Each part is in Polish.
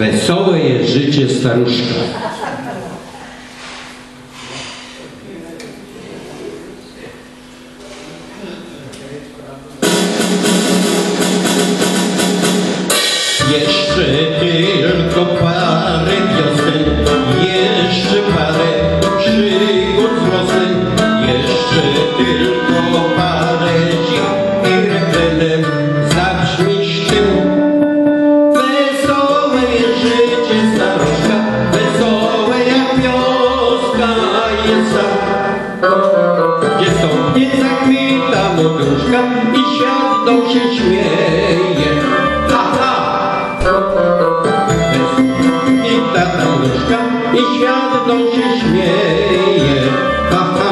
Wesołe jest życie staruszka. Jeszcze tylko Stąpnie zakwita młoduszka i świat dom się śmieje. Ha, ha! I tata mrużka i świat dom się śmieje. Ha, ha!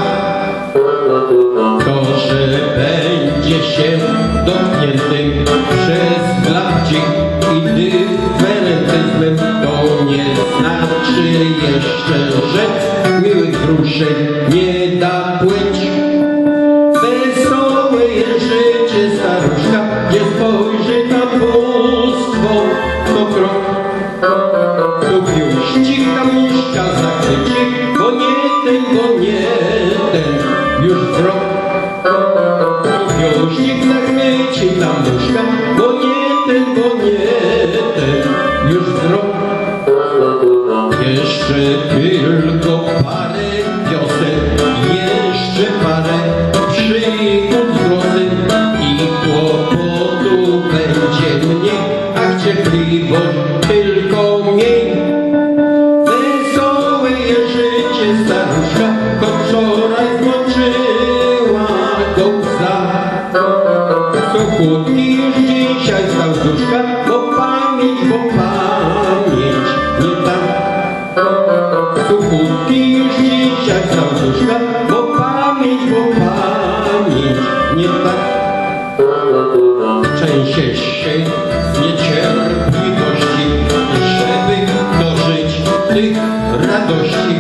To, że będzie się dotkniętym przez blabcik i dyferentyzmem, to nie znaczy jeszcze, że miłych gruszek nie da płyć. Nie bo nie ten, już wrok. Tu już nikt zachwyci ta muszka, bo nie ten, bo nie ten, już wrok. Jeszcze tylko parę wiosen, jeszcze parę przygód z i kłopotu będzie Suchutki już dzisiaj stał z duszka, bo pamięć, bo pamięć nie tam. Suchutki już dzisiaj stał z duszka, bo pamięć, bo pamięć nie tak. Trzęsie się z niecierpliwości, żeby dożyć tych radości.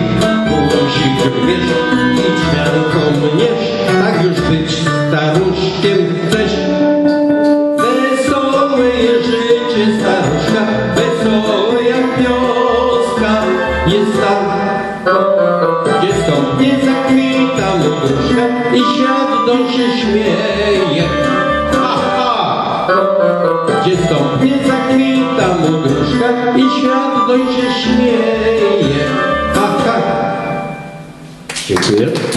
Guzik wiesz i ćwiarką mierz, tak już być staruszkiem chcesz. I świat do się śmieje. Ha, ha! Gdzie stąd nie zakwita młoduszka i świat do się śmieje. Ha, ha! Dziękuję.